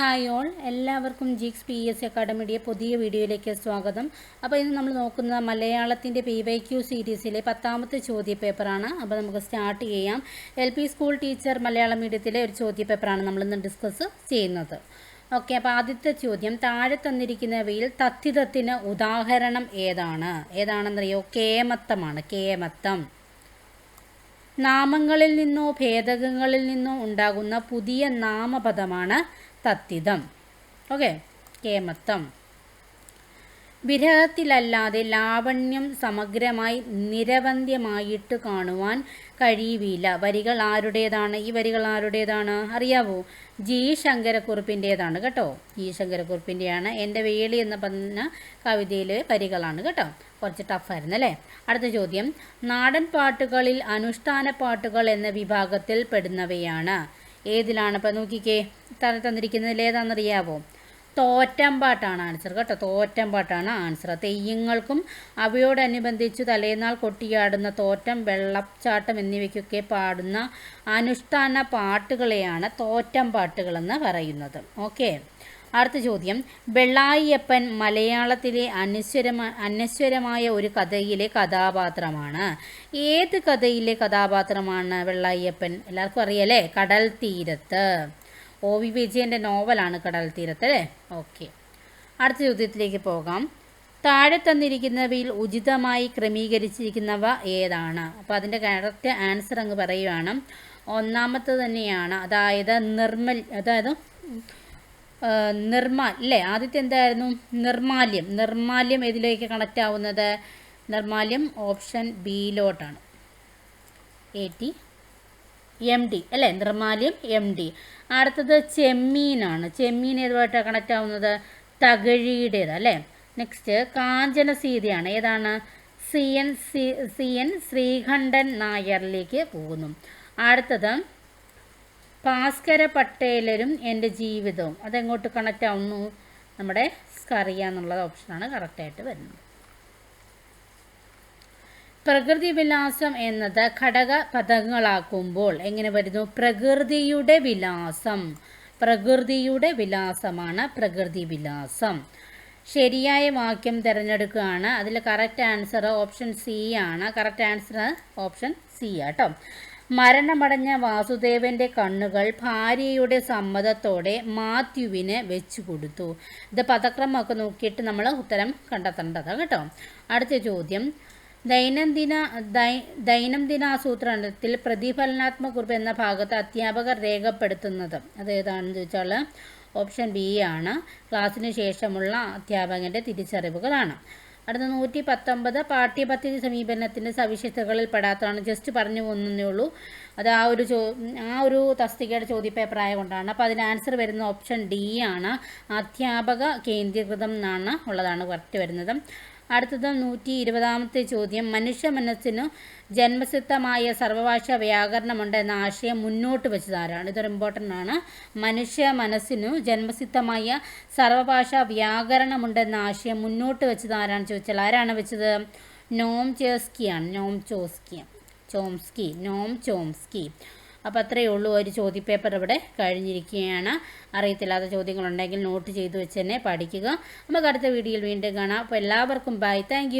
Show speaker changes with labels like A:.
A: Hi all. എല്ലാവർക്കും ജിക്സ് P S അക്കാഡമിയുടെ പുതിയ വീഡിയോയിലേക്ക് സ്വാഗതം. അപ്പോൾ ഇന്ന് നമ്മൾ നോക്കുന്നത് മലയാളത്തിന്റെ പി വൈ ക്യു സീരീസിലെ പത്താമത്തെ ചോദ്യ പേപ്പറാണ് അപ്പോൾ നമുക്ക് സ്റ്റാർട്ട് ചെയ്യാം. L P school teacher Malayalam മീഡിയത്തിലെ ഒരു ചോദ്യപേപ്പറാണ് നമ്മളിന്ന് ഡിസ്കസ് ചെയ്യുന്നത്. ഓക്കെ അപ്പോൾ ആദ്യത്തെ ചോദ്യം. താഴെ തന്നിരിക്കുന്നവയിൽ തത്തിതത്തിന് ഉദാഹരണം ഏതാണ്? ഏതാണെന്നറിയോ? കേമത്തമാണ്. കേമത്തം. നാമങ്ങളിൽ നിന്നോ ഭേദകങ്ങളിൽ നിന്നോ ഉണ്ടാകുന്ന പുതിയ നാമപദമാണ് തത്തിതം. ഓക്കെ? കേമത്തം. വിരഹത്തിലല്ലാതെ ലാവണ്യം സമഗ്രമായി നിരവന്ധ്യമായിട്ട് കാണുവാൻ കഴിയുകയില്ല. വരികൾ ആരുടേതാണ്? ഈ വരികൾ ആരുടേതാണ്? അറിയാവോ? ജി. ശങ്കരക്കുറുപ്പിന്റേതാണ് കേട്ടോ. ജി. ശങ്കരക്കുറുപ്പിന്റെയാണ് എന്റെ വേളി എന്ന് പറഞ്ഞ കവിതയിലെ വരികളാണ് കേട്ടോ. കുറച്ച് ടഫായിരുന്നു അല്ലേ? അടുത്ത ചോദ്യം. നാടൻ പാട്ടുകളിൽ അനുഷ്ഠാന പാട്ടുകൾ എന്ന വിഭാഗത്തിൽ പെടുന്നവയാണ്. ഏതിലാണ്? ഇപ്പം നോക്കിക്കേ. തന്നിരിക്കുന്നതിൽ ഏതാണെന്നറിയാവോ? തോറ്റമ്പാട്ടാണ് ആൻസർ കേട്ടോ. തോറ്റമ്പാട്ടാണ് ആൻസർ. തെയ്യങ്ങൾക്കും അവയോടനുബന്ധിച്ച് തലേനാൾ കൊട്ടിയാടുന്ന തോറ്റം വെള്ളച്ചാട്ടം എന്നിവയ്ക്കൊക്കെ പാടുന്ന അനുഷ്ഠാന പാട്ടുകളെയാണ് തോറ്റം പാട്ടുകളെന്ന് പറയുന്നത്. ഓക്കെ. അടുത്ത ചോദ്യം. വെള്ളായിയപ്പൻ മലയാളത്തിലെ അനശ്വരമ അനശ്വരമായ ഒരു കഥയിലെ കഥാപാത്രമാണ്. ഏത് കഥയിലെ കഥാപാത്രമാണ് വെള്ളായിയപ്പൻ? എല്ലാവർക്കും അറിയാലേ? കടൽ തീരത്ത്. ഒ വി വിജയന്റെ നോവലാണ് കടൽ തീരത്ത് അല്ലേ? ഓക്കെ അടുത്ത ചോദ്യത്തിലേക്ക് പോകാം. താഴെ തന്നിരിക്കുന്നവയിൽ ഉചിതമായി ക്രമീകരിച്ചിരിക്കുന്നവ ഏതാണ്? അപ്പോൾ അതിന്റെ കറക്റ്റ് ആൻസർ അങ്ങ് പറയുകയാണ് ഒന്നാമത്തെ തന്നെയാണ് അതായത് നിർമ്മൽ അതായത് നിർമാൽ അല്ലേ? ആദ്യത്തെ എന്തായിരുന്നു? നിർമാല്യം. നിർമാല്യം ഏതിലേക്ക് കണക്റ്റ് ആവുന്നത്? നിർമാല്യം ഓപ്ഷൻ ബിയിലോട്ടാണ് എ ടി എം ഡി അല്ലേ? നിർമാല്യം എം ഡി അടുത്തത് ചെമ്മീനാണ്. ചെമ്മീൻ ഏതുമായിട്ടാണ് കണക്റ്റ് ആവുന്നത്? തകഴിയുടേത് അല്ലേ? നെക്സ്റ്റ് കാഞ്ചന സീതയാണ്. ഏതാണ്? C N C C N Sreekantan നായരിലേക്ക് പോകുന്നു. അടുത്തത് ഭാസ്കര പട്ടേലരും എന്റെ ജീവിതവും. അതെങ്ങോട്ട് കണക്റ്റ് ആവുന്നു? നമ്മുടെ സ്കറിയ എന്നുള്ള ഓപ്ഷനാണ് കറക്റ്റായിട്ട് വരുന്നത്. പ്രകൃതി വിലാസം എന്നത് ഘടക പദങ്ങളാക്കുമ്പോൾ എങ്ങനെ വരുന്നു? പ്രകൃതിയുടെ വിലാസം. പ്രകൃതിയുടെ വിലാസമാണ് പ്രകൃതി വിലാസം ശരിയായ വാക്യം തിരഞ്ഞെടുക്കുകയാണ്. അതിൽ കറക്റ്റ് ആൻസർ ഓപ്ഷൻ സി ആണ്. കറക്റ്റ് ആൻസർ ഓപ്ഷൻ സി ആട്ടോ. മരണമടഞ്ഞ വാസുദേവന്റെ കണ്ണുകൾ ഭാര്യയുടെ സമ്മതത്തോടെ മാത്യുവിന് വെച്ചു കൊടുത്തു. ഇത് പദക്രമമൊക്കെ നോക്കിയിട്ട് നമ്മൾ ഉത്തരം കണ്ടെത്തേണ്ടതാണ് കേട്ടോ. അടുത്ത ചോദ്യം. ദൈനംദിന ദൈനംദിനാസൂത്രണത്തിൽ പ്രതിഫലനാത്മക കുറിപ്പ് എന്ന ഭാഗത്ത് അധ്യാപകർ രേഖപ്പെടുത്തുന്നത്. അത് ഏതാണെന്ന് ചോദിച്ചാൽ ഓപ്ഷൻ ബി ആണ്. ക്ലാസ്സിന് ശേഷമുള്ള അധ്യാപകന്റെ തിരിച്ചറിവുകളാണ്. അടുത്ത നൂറ്റി പത്തൊമ്പത് പാഠ്യപദ്ധതി സമീപനത്തിന്റെ സവിശേഷതകളിൽ പെടാത്തതാണ്. ജസ്റ്റ് പറഞ്ഞു പോകുന്നേ ഉള്ളൂ. അത് ആ ഒരു ചോ ആ ഒരു തസ്തികയുടെ ചോദ്യപേപ്പറായ കൊണ്ടാണ്. അപ്പോൾ അതിന് ആൻസർ വരുന്ന ഓപ്ഷൻ ഡി ആണ്. അധ്യാപക കേന്ദ്രീകൃതം എന്നാണ് ഉള്ളതാണ് കറക്റ്റ് വരുന്നത്. അടുത്തത് നൂറ്റി ഇരുപതാമത്തെ ചോദ്യം. മനുഷ്യ മനസ്സിനു ജന്മസിദ്ധമായ സർവഭാഷ വ്യാകരണമുണ്ട് എന്ന ആശയം മുന്നോട്ട് വെച്ചതാരാണ് ഇതൊരു ഇമ്പോർട്ടന്റ് ആണ്. മനുഷ്യ മനസ്സിനു ജന്മസിദ്ധമായ സർവഭാഷ വ്യാകരണമുണ്ടെന്ന ആശയം മുന്നോട്ട് വെച്ചത് ആരാണ് ചോദിച്ചാൽ ആരാണ് വെച്ചത്? Noam ചോസ്കിയാണ് Noam Chomsky. Chomsky Noam Chomsky അപ്പോൾ അത്രയേ ഉള്ളൂ ഒരു ചോദ്യപേപ്പർ ഇവിടെ കഴിഞ്ഞിരിക്കുകയാണ്. അറിയത്തില്ലാത്ത ചോദ്യങ്ങളുണ്ടെങ്കിൽ നോട്ട് ചെയ്തു വെച്ച് തന്നെ പഠിക്കുക. നമുക്ക് അടുത്ത വീഡിയോയിൽ വീണ്ടും കാണാം. അപ്പോൾ എല്ലാവർക്കും ബൈ താങ്ക്